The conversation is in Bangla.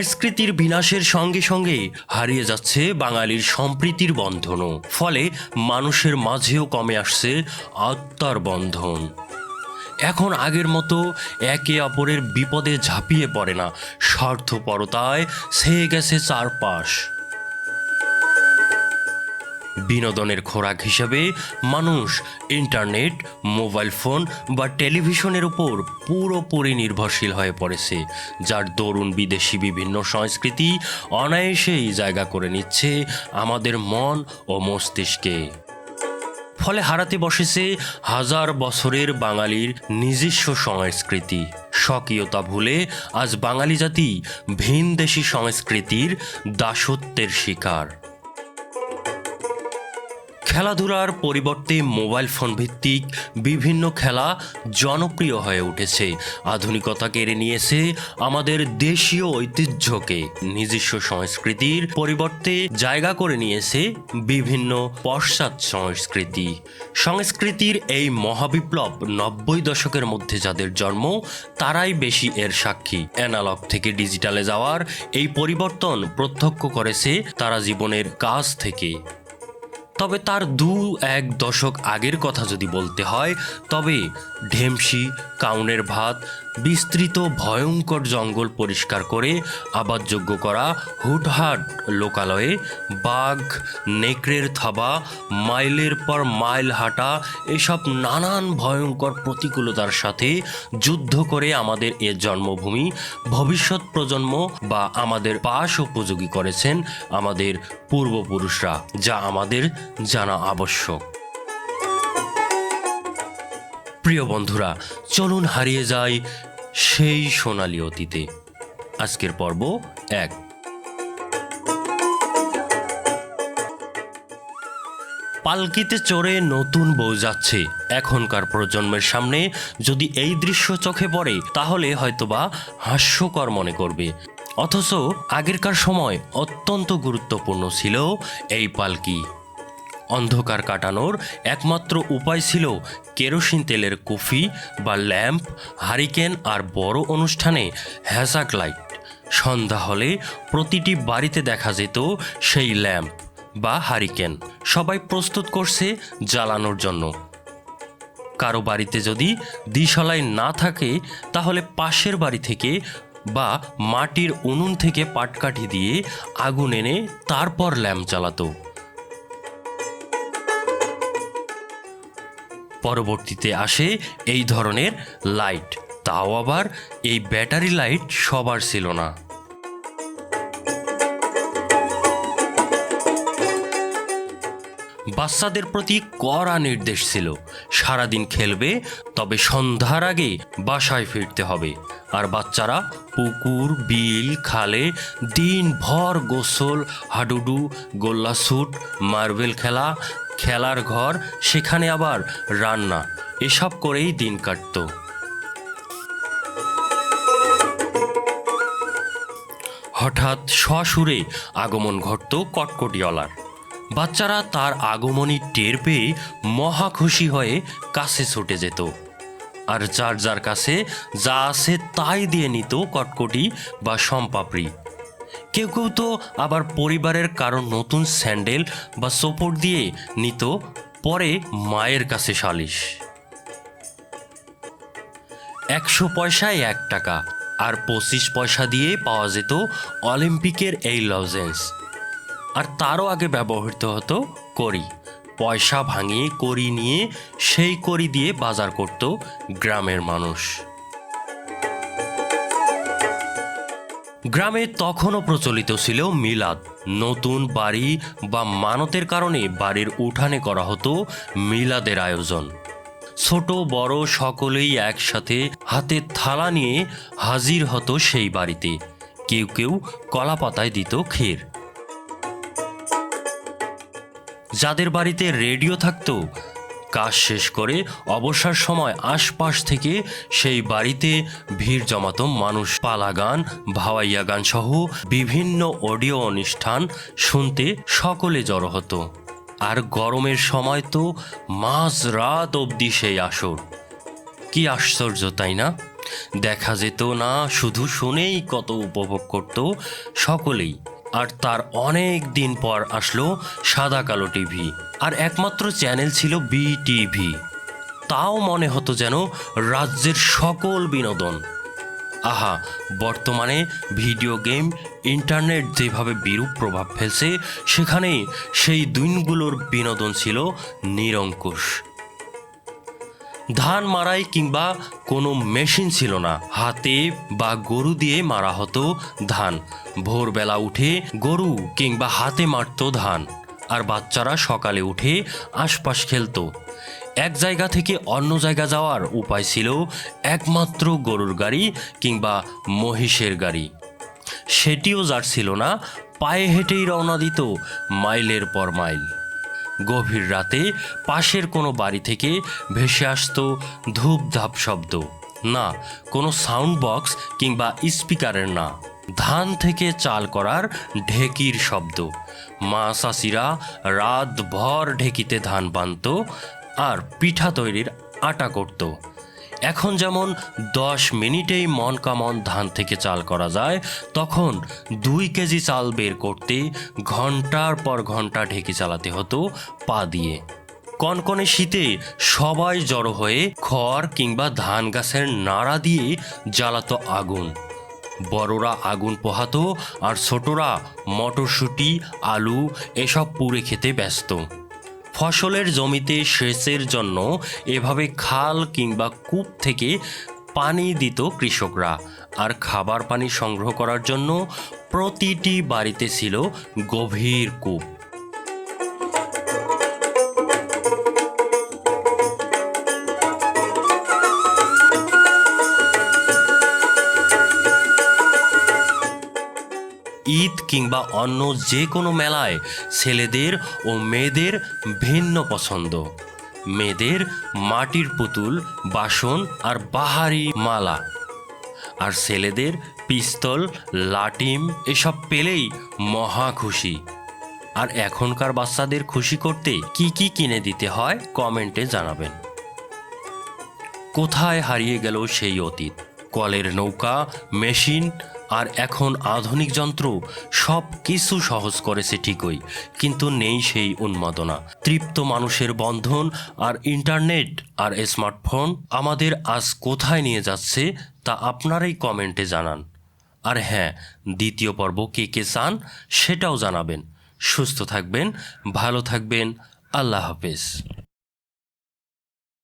সংস্কৃতির বিনাশের সঙ্গে সঙ্গে হারিয়ে যাচ্ছে বাঙালির সম্প্রীতির বন্ধনও। ফলে মানুষের মাঝেও কমে আসছে আত্মার বন্ধন। এখন আগের মতো একে অপরের বিপদে ঝাঁপিয়ে পড়ে না। স্বার্থপরতায় ছেয়ে গেছে চারপাশ। বিনোদনের খোরাক হিসেবে মানুষ ইন্টারনেট, মোবাইল ফোন বা টেলিভিশনের উপর পুরোপুরি নির্ভরশীল হয়ে পড়েছে, যার দরুন বিদেশি বিভিন্ন সংস্কৃতি অনায়াসেই জায়গা করে নিচ্ছে আমাদের মন ও মস্তিষ্কে। ফলে হারাতে বসেছে হাজার বছরের বাঙালির নিজস্ব সংস্কৃতি। স্বকীয়তা ভুলে আজ বাঙালি জাতি ভিনদেশি সংস্কৃতির দাসত্বের শিকার। খেলাধুলার পরিবর্তে মোবাইল ফোন ভিত্তিক বিভিন্ন খেলা জনপ্রিয় হয়ে উঠেছে। আধুনিকতা কেড়ে নিয়েছে আমাদের দেশীয় ঐতিহ্যকে নিজস্ব সংস্কৃতির পরিবর্তে জায়গা করে নিয়েছে বিভিন্ন পশ্চাৎ সংস্কৃতি। সংস্কৃতির এই মহাবিপ্লব নব্বই দশকের মধ্যে যাদের জন্ম, তারাই বেশি এর সাক্ষী। অ্যানালগ থেকে ডিজিটালে যাওয়ার এই পরিবর্তন প্রত্যক্ষ করেছে তারা জীবনের কাজ থেকে। তবে তার দু এক দশক আগের কথা যদি বলতে হয়, তবে ঢেমসি, কাউনের ভাত, বিস্তৃত ভয়ঙ্কর জঙ্গল পরিষ্কার করে আবাদযোগ্য করা হুটহাট লোকালয়ে বাঘ, নেকড়ের থাবা, মাইলের পর মাইল হাঁটা, এসব নানান ভয়ঙ্কর প্রতিকূলতার সাথে যুদ্ধ করে আমাদের এ জন্মভূমি, ভবিষ্যৎ প্রজন্ম বা আমাদের পাশ উপযোগী করেছেন আমাদের পূর্বপুরুষরা, যা আমাদের জানা আবশ্যক। প্রিয় বন্ধুরা, চলুন হারিয়ে যাই সেই সোনালি অতীতে। আজকের পর্ব এক। পালকিতে চড়ে নতুন বউ যাচ্ছে। এখনকার প্রজন্মের সামনে যদি এই দৃশ্য চোখে পড়ে, তাহলে হয়তোবা হাস্যকর মনে করবে। অথচ আগেরকার সময় অত্যন্ত গুরুত্বপূর্ণ ছিল এই পালকি। অন্ধকার কাটানোর একমাত্র উপায় ছিল কেরোসিন তেলের কুফি বা ল্যাম্প, হারিকেন আর বড় অনুষ্ঠানে হ্যাজাক লাইট সন্ধ্যা হলে প্রতিটি বাড়িতে দেখা যেত সেই ল্যাম্প বা হারিকেন। সবাই প্রস্তুত করছে জ্বালানোর জন্য। কারও বাড়িতে যদি দিশালাই না থাকে, তাহলে পাশের বাড়ি থেকে বা মাটির উনুন থেকে পাটকাঠি দিয়ে আগুন এনে তারপর ল্যাম্প চালাতো পরবর্তীতে আসে এই ধরনের লাইট। তাও আবার এই ব্যাটারি লাইট সবার ছিল না। বাচ্চাদের প্রতি কড়া নির্দেশ ছিল। সারাদিন খেলবে, তবে সন্ধ্যার আগে বাসায় ফিরতে হবে। আর বাচ্চারা পুকুর, বিল, খালে দিনভর গোসল, হাডুডু, গোল্লা স্যুট, মার্বেল খেলা, খেলার ঘর, সেখানে আবার রান্না। এসব করেই দিন কাটতো। হঠাৎ সসুরে আগমন ঘটত কটকটিওয়ালার। বাচ্চারা তার আগমনী টের পেয়ে মহা খুশি হয়ে কাছে ছুটে যেত। আর যার যার কাছে যা আছে তাই দিয়ে নিত কটকটি বা সম্পাপড়ি। কেউ কেউ তো আবার পরিবারের কারও নতুন স্যান্ডেল বা সোপট দিয়ে নিত পরে মায়ের কাছে সালিশ। একশো পয়সায় এক টাকা আর পঁচিশ পয়সা দিয়ে পাওয়া যেত অলিম্পিকের এই লজেন্স। আর তারও আগে ব্যবহৃত হতো কড়ি। পয়সা ভাঙিয়ে কড়ি নিয়ে সেই করি দিয়ে বাজার করত গ্রামের মানুষ। গ্রামে তখনও প্রচলিত ছিল মিলাদ। নতুন বাড়ি বা মানতের কারণে বাড়ির উঠানে করা হতো মিলাদের আয়োজন। ছোট, বড় সকলেই একসাথে হাতে থালা নিয়ে হাজির হতো সেই বাড়িতে। কেউ কেউ কলা পাতায় দিত ক্ষীর। যাদের বাড়িতে রেডিও থাকতো, কাজ শেষ করে অবসর সময় আশপাশ থেকে সেই বাড়িতে ভিড় জমাত মানুষ। পালা গান ভাওয়াইয়া গান সহ বিভিন্ন অডিও অনুষ্ঠান শুনতে সকলে জড়ো হতো। আর গরমের সময় তো মাঝ রাত অবধি সেই আসর। কি আশ্চর্য, তাই না? দেখা যেত না, শুধু শুনেই কত উপভোগ করত সকলেই। আর তার অনেক দিন পর আসলো সাদা কালো টিভি। আর একমাত্র চ্যানেল ছিল বি টিভি। তাও মনে হতো যেন রাজ্যের সকল বিনোদন। আহা, বর্তমানে ভিডিও গেম, ইন্টারনেট যেভাবে বিরূপ প্রভাব ফেলছে সেখানে সেই দিনগুলোর বিনোদন ছিল নিরঙ্কুশ। ধান মারাই কিংবা কোনো মেশিন ছিল না। হাতে বা গরু দিয়ে মারা হতো ধান। ভোরবেলা উঠে গরু কিংবা হাতে মারতো ধান। আর বাচ্চারা সকালে উঠে আশপাশ খেলতো। এক জায়গা থেকে অন্য জায়গা যাওয়ার উপায় ছিল একমাত্র গরুর গাড়ি কিংবা মহিষের গাড়ি। সেটিও যার ছিল না, পায়ে হেঁটেই রওনা দিত মাইলের পর মাইল। গভীর রাতে পাশের কোনো বাড়ি থেকে ভেসে আসত ধূপধাপ শব্দ। না, কোনো সাউন্ড বক্স কিংবা স্পিকারের না। ধান থেকে চাল করার ঢেকির শব্দ। মা চাষিরা রাত ভর ঢেকিতে ধান বানত আর পিঠা তৈরির আটা করতো। এখন যেমন দশ মিনিটেই মন কামন ধান থেকে চাল করা যায়, তখন দুই কেজি চাল বের করতে ঘণ্টার পর ঘণ্টা ঢেকে চালাতে হতো পা দিয়ে। কনকনে শীতে সবাই জড়ো হয়ে খড় কিংবা ধান গাছের নাড়া দিয়ে জ্বালাতো আগুন। বড়রা আগুন পোহাতো আর ছোটরা মটরশুঁটি, আলু এসব পুড়ে খেতে ব্যস্ত। ফসলের জমিতে সেচের জন্য এভাবে খাল কিংবা কূপ থেকে পানি দিত কৃষকরা। আর খাবার পানি সংগ্রহ করার জন্য প্রতিটি বাড়িতে ছিল গভীর কূপ। কিংবা অন্য যে কোনো মেলায় ছেলেদের ও মেয়েদের ভিন্ন পছন্দ। মেয়েদের মাটির পুতুল, বাসন আর বাহারি মালা। আর ছেলেদের পিস্তল, লাটিম এসব পেলেই মহা খুশি। আর এখনকার বাচ্চাদের খুশি করতে কি কি কিনে দিতে হয় কমেন্টে জানাবেন। কোথায় হারিয়ে গেল সেই অতীত? কলের নৌকা, মেশিন আর এখন আধুনিক যন্ত্র সব কিছু সহজ করেছে ঠিকই, কিন্তু নেই সেই উন্মাদনা। তৃপ্ত মানুষের বন্ধন আর ইন্টারনেট আর স্মার্টফোন আমাদের আজ কোথায় নিয়ে যাচ্ছে তা আপনারাই কমেন্টে জানান। আর হ্যাঁ দ্বিতীয় পর্ব কে কে চান সেটাও জানাবেন। সুস্থ থাকবেন, ভালো থাকবেন, আল্লাহ হাফেজ।